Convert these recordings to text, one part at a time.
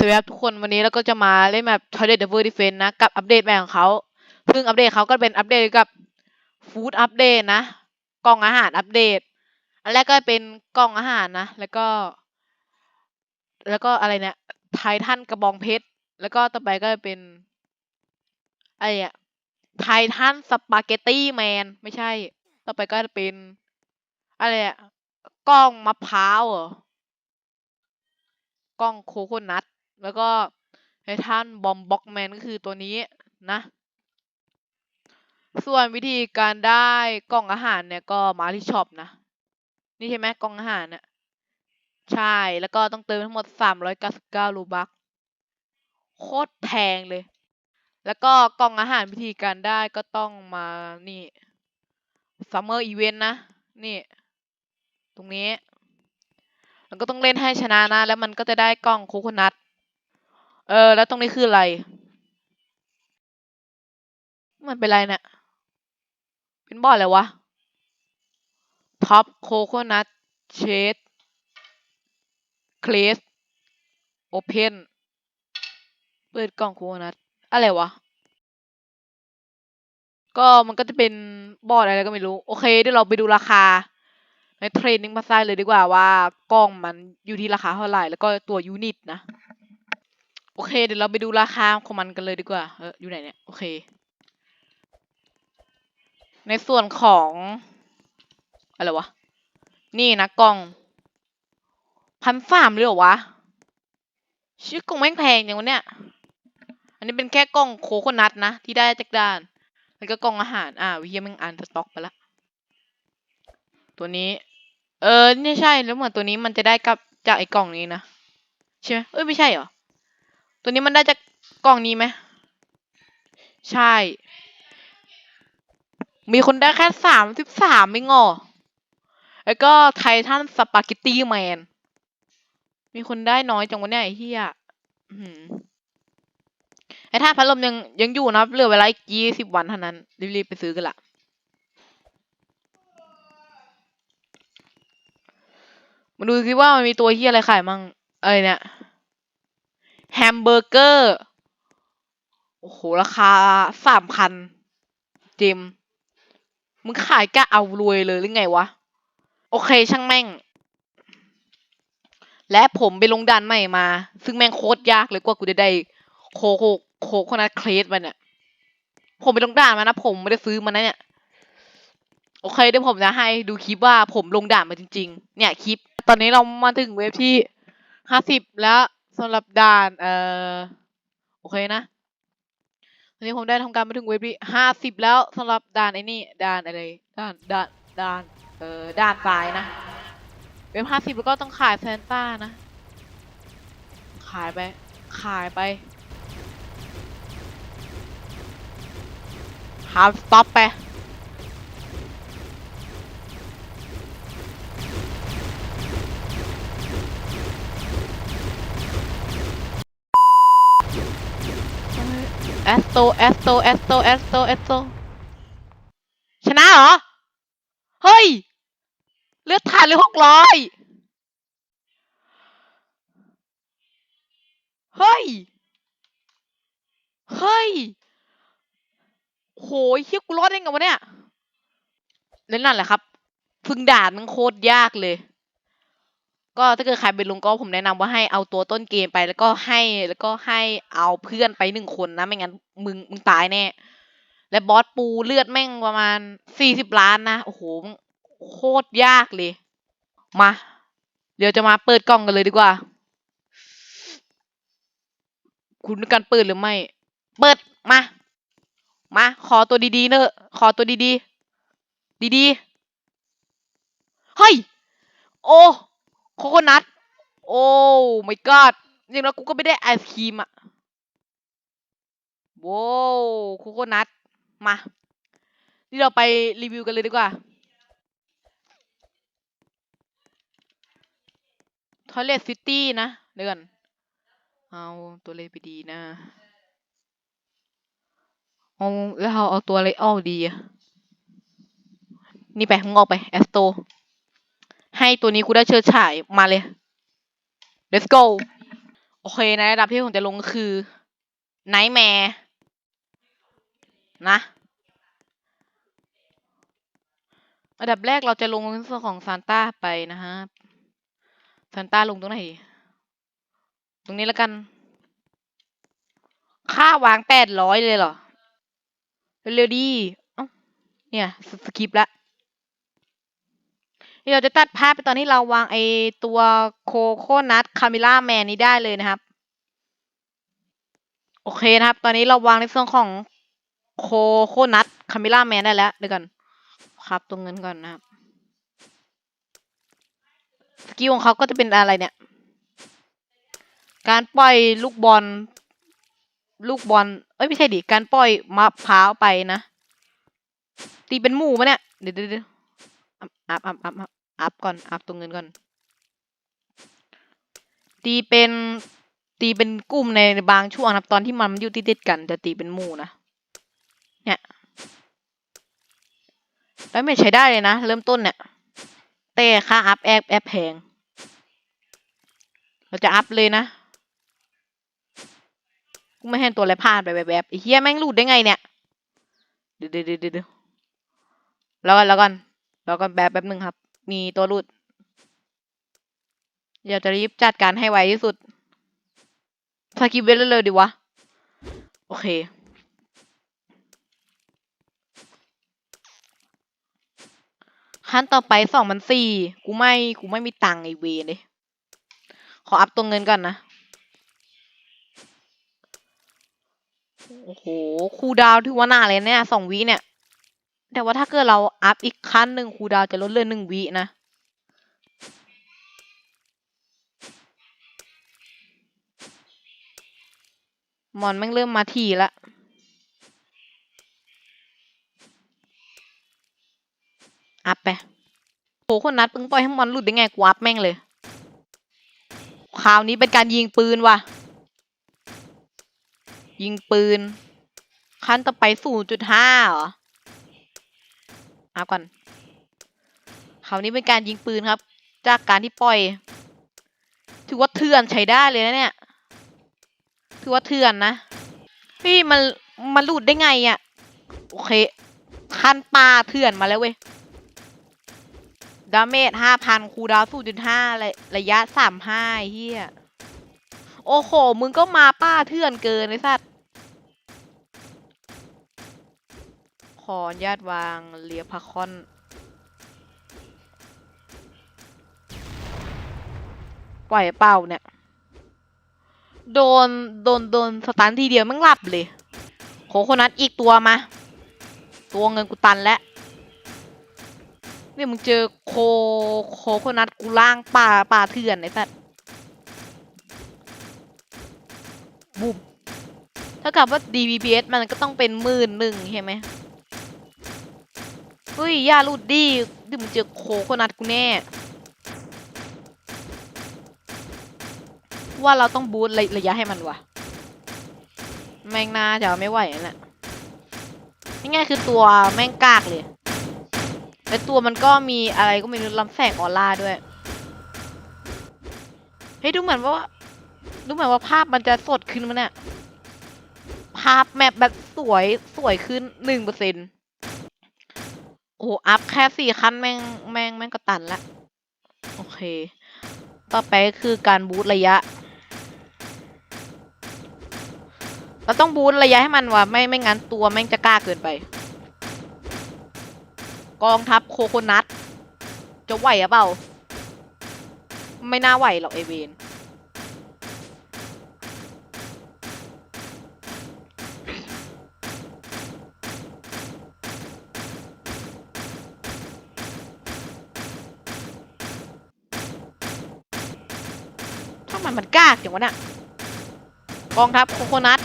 สวัสดีครับทุกคนวันนี้เราก็จะมาเล่นแบบ Toilet Devil Defense นะกับอัปเดตใหม่ของเขาซึ่งอัปเดตเขาก็เป็นอัปเดตกับฟู้ดอัปเดตนะกล่องอาหารอัปเดต อันแรกก็เป็นกล่องอาหารนะ แล้วก็ แล้วก็อะไรเนี่ยไททันกระบองเพชรแล้วก็ต่อไปก็เป็นอะไรอะไททันสปาเกตตี้แมนไม่ใช่ ต่อไปก็เป็นอะไรอะกล้องมะพร้าวเหรอกล้องโคโคนัท แล้วก็ไททันบอมบ็อกแมนก็คือตัวนี้นะ ส่วนวิธีการได้กล่องอาหารเนี่ยก็มาที่ช็อปนะ นี่ใช่ไหมกล่องอาหารเนี่ยใช่แล้วก็ต้องเติมทั้งหมดสามร้อยเก้าสิบเก้ารูบักโคตรแพงเลย แล้วก็กล่องอาหารวิธีการได้ก็ต้องมานี่ซัมเมอร์อีเวนต์นะ นี่ ตรงนี้ มันก็ต้องเล่นให้ชนะนะ แล้วมันก็จะได้กล้องโคโคนัท เออ แล้วตรงนี้คืออะไร มันเป็นอะไรเนี่ยเป็นบอร์ดอะไรวะท็อปโคโคนัทเชดเคลสโอเพนเปิดกล่องโคโคนัทอะไรวะ ก็มันก็จะเป็นบอร์ดอะไรก็ไม่รู้ โอเคเดี๋ยวเราไปดูราคา ในเทรนนิ่งภาษาเลยดีกว่าว่ากล้องมันอยู่ที่ราคาเท่าไหร่ แล้วก็ตัวยูนิตนะ โอเค เดี๋ยวเราไปดูราคาของมันกันเลยดีกว่า เอออยู่ไหนเนี่ย โอเค ในส่วนของ อะไรวะ นี่นะกล้องพันสามเลยเหรอวะ ชื่อกล้องแม่งแพงอย่างวะเนี่ย อันนี้เป็นแค่กล้องโคโคนัทนะ ที่ได้จากด้าน แล้วก็กล้องอาหาร อ่าวิเฮียแม่งอ่านสต็อกไปละ ตัวนี้ เออ เนี่ยใช่ แล้วเหมือนตัวนี้มันจะได้กับจากไอ้กล่องนี้นะ ใช่ไหมเอ้ย ไม่ใช่เหรอ ตัวนี้มันได้จากกล่องนี้ไหม ใช่ มีคนได้แค่สามสิบสามไม่งอ แล้วก็ไททันสปาเกตตี้แมน มีคนได้น้อยจังวะเนี่ยไอ้เหี้ยอื้อหือไอ้ท่าพัดลมยังยังอยู่นะเหลือเวลาอีกยี่สิบวันเท่านั้น รีบๆไปซื้อกันละมาดูสิว่ามันมีตัวเหี้ยอะไรขายมั่งอะไรเนี่ย แฮมเบอร์เกอร์ โอ้โห ราคาสามพันเจมมึงขายกะเอารวยเลยหรือไงวะ โอเคช่างแม่ง และผมไปลงดันใหม่มา ซึ่งแม่งโคตรยากเลยกว่ากูจะได้โคโคโคโคนัทเคลสมาเนี่ย ผมไปลงด่านมานะ ผมไม่ได้ซื้อมานะเนี่ย โอเคเดี๋ยวผมจะให้ดูคลิปว่าผมลงด่านมาจริง ๆ เนี่ยคลิป ตอนนี้เรามาถึงเว็บที่ห้าสิบแล้ว สำหรับด่าน เอ่อ โอเคนะ ตอนนี้ผมได้ทำการมาถึงเว็บที่ห้าสิบแล้วสำหรับด่านไอ้นี่ ด่านอะไร ด่าน ด่าน ด่าน เอ่อ ด่านซ้ายนะ เว็บห้าสิบแล้วก็ต้องขายแซนต้านะ ขายไป ขายไปหาสต็อปไป แอสโตแอสโตแอสโตแอสโตแอสโตชนะเหรอ เฮ้ย เลือดถ่านเลยหกร้อยเฮ้ย เฮ้ย โหยเฮียกูรอดได้ไงวะเนี่ยเล่นนั่นแหละครับ พึ่งด่านมันโคตรยากเลย ก็ถ้าเกิดใครไปลงก็ผมแนะนำว่าให้เอาตัวต้นเกมไป แล้วก็ให้แล้วก็ให้เอาเพื่อนไปหนึ่งคนนะ ไม่งั้นมึงมึงตายแน่ และบอสปูเลือดแม่งประมาณสี่สิบล้านนะ โอ้โหโคตรยากเลย มา เดี๋ยวจะมาเปิดกล่องกันเลยดีกว่า คุณการเปิดหรือไม่ เปิดมา มา ขอตัวดีๆเนอะ ขอตัวดีๆ ดีๆ เฮ้ย โอ้ โคโคนัทโอ้ my god จริงแล้วกูก็ไม่ได้ไอศครีมอะโว้วโคโคนัทมา นี่เราไปรีวิวกันเลยดีกว่าทอยเลทซิตี้นะเดี๋ยวก่อนเอาตัวเลขไปดีนะเอาแล้วเราเอาตัวอะไรออกดีอะนี่ไปงออกไปแอสโต ให้ตัวนี้กูได้เชิดฉายมาเลย let's go โอเคในระดับที่ผมจะลงคือไนท์แมร์นะอันดับแรกเราจะลงส่วนของซานต้าไปนะฮะซานต้าลงตรงไหน ตรงนี้แล้วกัน ค่าวางแปดร้อยเลยเหรอ เร็วๆดี เอ้า เนี่ย สกิปละ เราจะตัดภาพไปตอนที่เราวางไอตัวโคโคนัทคาเมล่าแมนนี้ได้เลยนะครับ โอเคนะครับ ตอนนี้เราวางในส่วนของโคโคนัทคาเมล่าแมนได้แล้วเดี๋ยวกันครับตรงเงินก่อนนะครับสกิลของเขาก็จะเป็นอะไรเนี่ย การปล่อยลูกบอล ลูกบอล เอ้ยไม่ใช่ดิ การปล่อยมะพร้าวไปนะ ตีเป็นหมู่ปะเนี่ย เดี๋ยวเดี๋ยว อัพอัพอัพอัพก่อน อัพตรงเงินก่อน ตีเป็นตีเป็นกลุ่มในบางช่วงนะตอนที่มันอยู่ติดๆกันจะตีเป็นหมู่นะ เนี่ยแล้วไม่ใช้ได้เลยนะ เริ่มต้นเนี่ย แต่ค่าอัพแอปแอปแพง เราจะอัพเลยนะ กูไม่เห็นตัวอะไรพลาดไปแบบๆไอ้เฮียแม่งหลุดได้ไงเนี่ย เดี๋ยวเดี๋ยวเดี๋ยวเดี๋ยวแล้วกันแล้วกัน แล้วกันแบบแป๊บนึงครับ มีตัวหลุดอยากจะรีบจัดการให้ไวที่สุดสกิปเวเร็วๆดีวะ โอเค ขั้นต่อไปสองพันสี่กูไม่ กูไม่มีตังค์ไอเวเลย ขออัพตัวเงินก่อนนะ โอ้โห คูดาวถือว่าหนาเลยเนี่ยสองวิเนี่ย แต่ว่าถ้าเกิดเราอัพอีกขั้นหนึ่งคูดาวจะลดเลือหนึ่งวินะ มอนแม่งเริ่มมาทีละอัพไปโหคนนัดปึงปล่อยให้มอนหลุดได้ไงกูอัพแม่งเลย คราวนี้เป็นการยิงปืนว่ะ ยิงปืน ขั้นต่อไปศูนย์จุดห้าเหรอ เอาก่อนคราวนี้เป็นการยิงปืนครับ จากการที่ปล่อย ถือว่าเถื่อนใช้ได้เลยนะเนี่ย ถือว่าเถื่อนนะ พี่มันมันหลุดได้ไงอะ่ะ โอเคขั้นปลาเถื่อนมาแล้วเว้ย ดาเมจห้าพันคูดาวศูนย์จุดห้าระยะสามห้าเฮียโอ้โห มึงก็มาป้าเถื่อนเกินไอ้สัตว ออญาติวางเลียพาคอน ปล่อยเป้าเนี่ย โดน โดน โดนสตันทีเดียวแมันหลับเลย โคโคนัทอีกตัวมา ตัวเงินกูตันแล้วเนี่ยมึงเจอโคโคโคนัทกูล่างป่าป่าเถื่อนไอ้สัตว์บุมถ้ากับว่า DBPS มันก็ต้องเป็นหมื่นหนึ่งใช่ไหม เฮ้ยย่าลุดดิเดี๋ยวมึงเจอโคโคนัทกูแน่ ว่าเราต้องบูทระระยะให้มันวะแมงนาจะไม่ไหวนั่นแหละง่ายๆคือตัวแม่งกากเลย และตัวมันก็มีอะไรก็ไม่รู้ลำแสงออร่าด้วย เฮ้ยดูเหมือนว่า ดูเหมือนว่าภาพมันจะสดขึ้นมันเนี่ย ภาพแมปแบบสวยสวยขึ้นหนึ่งเปอร์เซ็นต์ โอ้อัพแค่สี่ขั้นแม่งแม่งแม่งก็ตันละ โอเค ต่อไปคือการบูทระยะ เราต้องบูทระยะให้มันว่ะไม่ไม่งั้นตัวแม่งจะกล้าเกินไป กองทัพโคโคนัทจะไหวหรือเปล่า ไม่น่าไหวหรอกเอเวนามันมันกล้าจังวะเนี่ยกองทัพโคโคนัท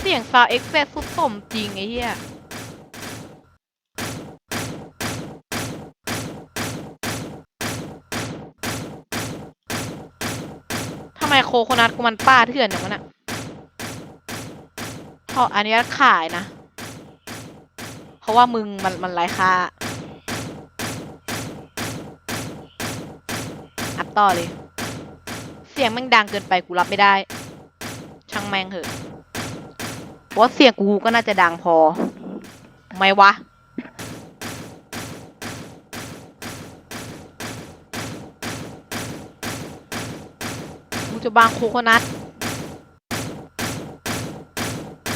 เสียงซาวเอ็กเซสสุดสมจริงไอ้เหี้ยทำไมโคโคนัทกูมันป้าเถื่อนอย่างนั้นอะขออนุญาตขายนะ เพราะว่ามึงมันมันไร้ค่า ต่อเลย เสียงแม่งดังเกินไปกูรับไม่ได้ ช่างแม่งเถอะเพราะเสียงกูก็น่าจะดังพอไหมวะกูจะวางโคโคนัท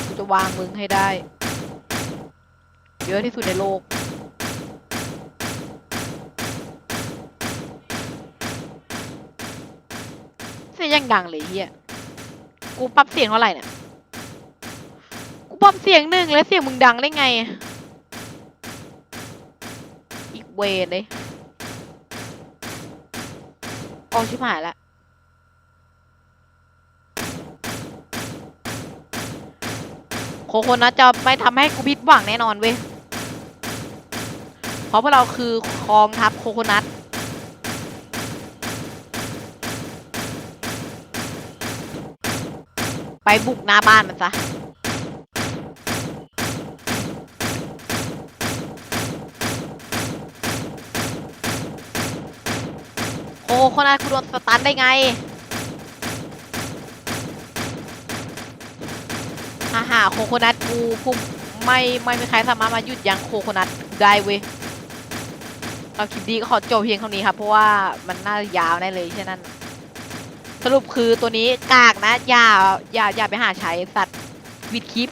กูจะวางมึงให้ได้ เยอะที่สุดในโลก เสียงยังดังเลยเฮียกูปรับเสียงเท่าไหร่เนี่ย กูปรับเสียงหนึ่งแล้วเสียงมึงดังได้ไง อีกเวเลยโอกชิบหายละโคคนัทจะไม่ทำให้กูผิดหวังแน่นอนเว้ย เพราะพวกเราคือคองทัพโคโคนัท ไปบุกหน้าบ้านมันซะโคโคนัทกูโดนสตันได้ไงฮ่าฮ่าโคโคนัทกูกูไม่ไม่มีใครสามารถมาหยุดยั้งโคโคนัทได้เว้ยเราคลิปนี้ก็ขอจบเพียงเท่านี้ครับ เพราะว่ามันน่ายาวแน่เลยใช่นั้น สรุปคือตัวนี้กากนะ อย่าอย่าอย่าไปหาใช้สัตว์วิดคลิป